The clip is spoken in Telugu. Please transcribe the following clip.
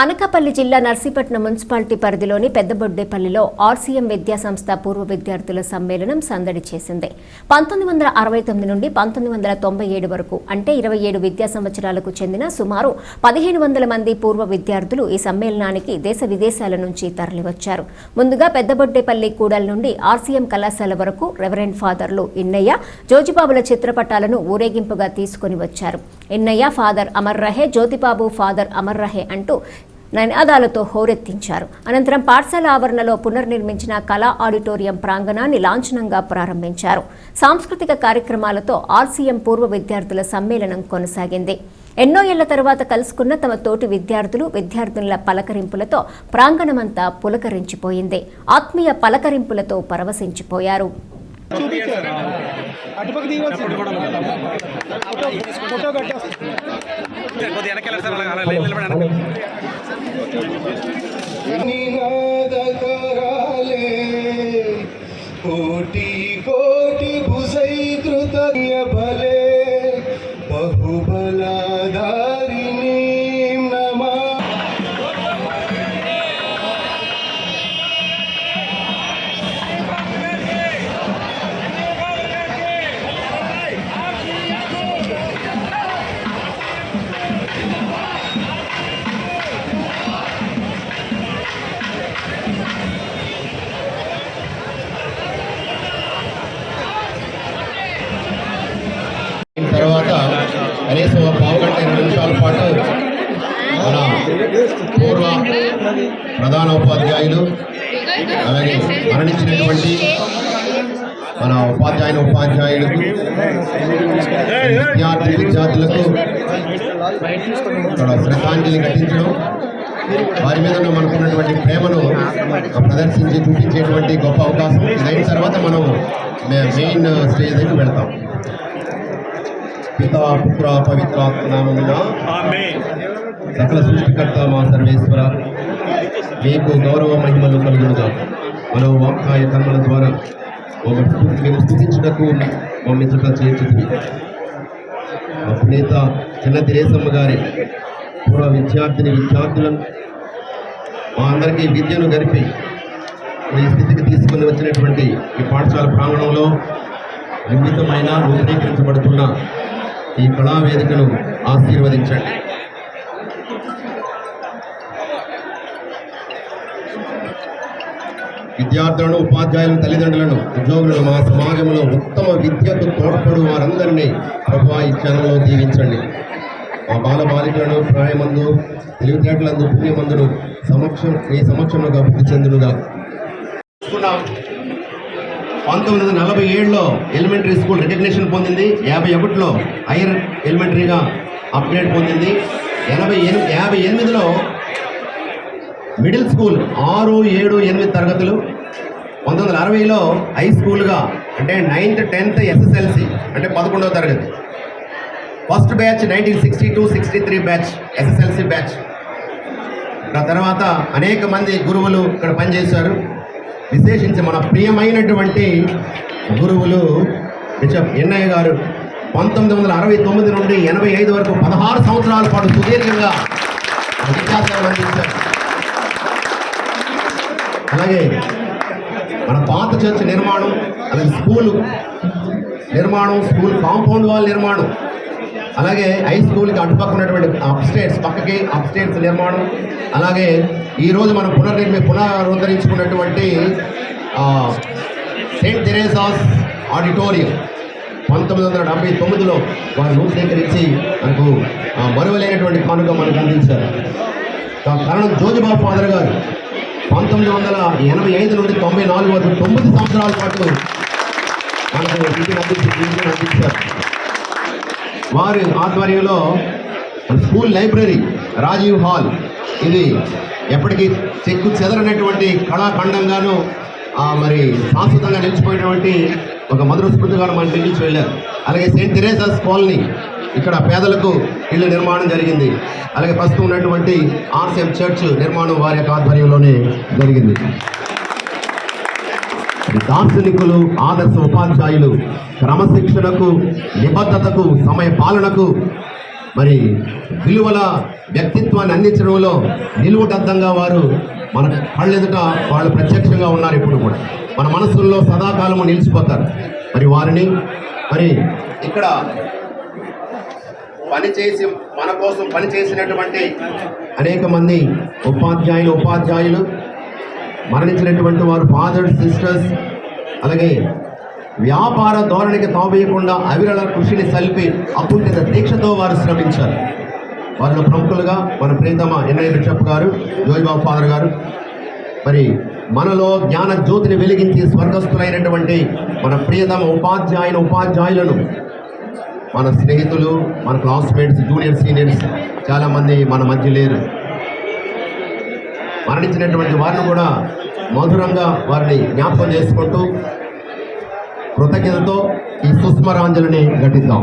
అనకాపల్లి జిల్లా నర్సీపట్నం మున్సిపాలిటీ పరిధిలోని పెద్దబొడ్డేపల్లిలో ఆర్సీఎం విద్యా సంస్థ పూర్వ విద్యార్థుల సమ్మేళనం సందడి చేసింది. పంతొమ్మిది వందల అరవై తొమ్మిది నుండి పంతొమ్మిది వందల తొంభై ఏడు వరకు అంటే ఇరవై ఏడు విద్యా సంవత్సరాలకు చెందిన సుమారు పదిహేను వందల మంది పూర్వ విద్యార్థులు ఈ సమ్మేళనానికి దేశ విదేశాల నుంచి తరలివచ్చారు. ముందుగా పెద్దబొడ్డేపల్లి కూడల నుండి ఆర్సీఎం కళాశాల వరకు రెవరెండ్ ఫాదర్లు ఇన్నయ్య జోజిబాబుల చిత్రపటాలను ఊరేగింపుగా తీసుకొని వచ్చారు. ఎన్నయ్య ఫాదర్ అమర్ రహే జ్యోతిబాబు ఫాదర్ అమర్ రహే అంటూ నినాదాలతో హోరెత్తించారు. అనంతరం పాఠశాల ఆవరణలో పునర్నిర్మించిన కళా ఆడిటోరియం ప్రాంగణాన్ని లాంఛనంగా ప్రారంభించారు. సాంస్కృతిక కార్యక్రమాలతో ఆర్సీఎం పూర్వ విద్యార్థుల సమ్మేళనం కొనసాగింది. ఎన్నో ఏళ్ళ తర్వాత కలుసుకున్న తమ తోటి విద్యార్థులు విద్యార్థినుల పలకరింపులతో ప్రాంగణమంతా పులకరించిపోయింది. ఆత్మీయ పలకరింపులతో పరవశించిపోయారు. చూపించారు అటుపక్క దిగవలసింది ఫోటో ఫోటో కట్టేస్తాం పూర్వ ప్రధాన ఉపాధ్యాయులు అలాగే మరణించినటువంటి మన ఉపాధ్యాయుని ఉపాధ్యాయులకు విద్యార్థి విద్యార్థులకు ఇక్కడ శ్రద్ధాంజలి ఘటించడం. వారి మీద మనకున్నటువంటి ప్రేమను ప్రదర్శించి చూపించేటువంటి గొప్ప అవకాశం ఇదైన తర్వాత మనం మెయిన్ స్టేజ్ దగ్గరికి వెళ్తాం. పితా పుత్ర పవిత్రాత్మ నామమున. సకల సృష్టికర్త మా సర్వేశ్వర. మీకు గౌరవ మహిమలు కలుగునుగా మనం వాక్కాయ కర్మల ద్వారా ఒక మేము స్థుతించుటకు మా మిత్రుగా చేర్చుతుంది మా పునీత చిన్న తిరేసమ్మ గారి పూర్వ విద్యార్థిని విద్యార్థులను మా అందరికీ విద్యను గరిపి ఈ స్థితికి తీసుకుని వచ్చినటువంటి ఈ పాఠశాల ప్రాంగణంలో నిర్మితమైన రూపీకరించబడుతున్న ఈ కళా వేదికను ఆశీర్వదించండి. విద్యార్థులను ఉపాధ్యాయులను తల్లిదండ్రులను ఉద్యోగులను మా సమాజంలో ఉత్తమ విద్యకు తోడ్పడు వారందరినీ ప్రభా ఈ క్షణంలో దీవించండి. మా బాల బాలికలను ప్రాయమందు తెలివితేటలందు పుణ్యమందును సమక్షం ఈ సమక్షంలో అభివృద్ధి చెందునుగా. పంతొమ్మిది వందల నలభై ఏడులో ఎలిమెంటరీ స్కూల్ రికగ్నేషన్ పొందింది. యాభై ఒకటిలో హైయర్ ఎలిమెంటరీగా అప్గ్రేడ్ పొందింది. ఎనభై ఎనిమిది యాభై ఎనిమిదిలో మిడిల్ స్కూల్ ఆరు ఏడు ఎనిమిది తరగతులు పంతొమ్మిది వందల అరవైలో హై స్కూల్గా అంటే నైన్త్ టెన్త్ ఎస్ఎస్ఎల్సి అంటే పదకొండవ తరగతి. First batch nineteen sixty two sixty three batch SSLC batch ఆ తర్వాత అనేక మంది గురువులు ఇక్కడ పనిచేశారు. విశేషించి మన ప్రియమైనటువంటి గురువులు బిషప్ ఎన్నయ్య గారు పంతొమ్మిది వందల అరవై తొమ్మిది నుండి ఎనభై ఐదు వరకు పదహారు సంవత్సరాల పాటు సుదీర్ఘంగా విద్యాసేవలు అందించారు. అలాగే మన పాత చర్చ్ నిర్మాణం అలాగే స్కూలు నిర్మాణం స్కూల్ కాంపౌండ్ వాల్ నిర్మాణం అలాగే హై స్కూల్కి అటుపక్క ఉన్నటువంటి అప్ స్టేట్స్ పక్కకి అప్ స్టేట్స్ నిర్మాణం అలాగే ఈరోజు మనం పునర్నిర్మి పునరుద్ధరించుకున్నటువంటి సెయింట్ తెరేసాస్ ఆడిటోరియం పంతొమ్మిది వందల డెబ్బై తొమ్మిదిలో వారు రూపీకరించి మనకు మరువలేనటువంటి కానుక మనకు అందించారు. కారణం జోజిబాబు ఫాదర్ గారు పంతొమ్మిది వందల ఎనభై ఐదు నుండి తొంభై నాలుగు వరకు తొమ్మిది సంవత్సరాల పాటు మనకు విద్యను అందించి విద్యను అందించారు వారి ఆధ్వర్యంలో స్కూల్ లైబ్రరీ రాజీవ్ హాల్. ఇది ఎప్పటికీ చెక్కు చెదరనటువంటి కళాఖండంగాను మరి శాశ్వతంగా నిలిచిపోయినటువంటి ఒక మధుర స్మృతిగా మన ఢిల్లీకి వెళ్ళారు. అలాగే సెయింట్ తెరేసాస్ కాలనీ ఇక్కడ పేదలకు ఇళ్ళ నిర్మాణం జరిగింది. అలాగే ప్రస్తుతం ఉన్నటువంటి ఆర్సిఎం చర్చ్ నిర్మాణం వారి యొక్క ఆధ్వర్యంలోనే జరిగింది. దార్శనికులు ఆదర్శ ఉపాధ్యాయులు క్రమశిక్షణకు నిబద్ధతకు సమయ పాలనకు మరి విలువల వ్యక్తిత్వాన్ని అందించడంలో నిలువుటద్దంగా వారు మన కళ్ళెదుట వాళ్ళు ప్రత్యక్షంగా ఉన్నారు ఇప్పుడు కూడా. మన మనసుల్లో సదాకాలము నిలిచిపోతారు. మరి వారిని మరి ఇక్కడ పనిచేసి మన కోసం పనిచేసినటువంటి అనేక మంది ఉపాధ్యాయులు ఉపాధ్యాయులు మరణించినటువంటి వారు ఫాదర్స్ సిస్టర్స్ అలాగే వ్యాపార ధోరణికి తావేయకుండా అవిరళ కృషిని సల్పి అకుంఠిత దీక్షతో వారు శ్రమించారు. వారిలో ప్రముఖులుగా మన ప్రియతమ ఎన్ఐ బిషప్ గారు జోయిబాబు ఫాదర్ గారు. మరి మనలో జ్ఞాన జ్యోతిని వెలిగించి స్వర్గస్థులైనటువంటి మన ప్రియతమ ఉపాధ్యాయుల ఉపాధ్యాయులను మన స్నేహితులు మన క్లాస్మేట్స్ జూనియర్ సీనియర్స్ చాలామంది మన మధ్య లేరు. మరణించినటువంటి వారిని కూడా మధురంగా వారిని జ్ఞాపకం చేసుకుంటూ కృతజ్ఞతతో ఈ సుస్మరాంజలిని ఘటిద్దాం.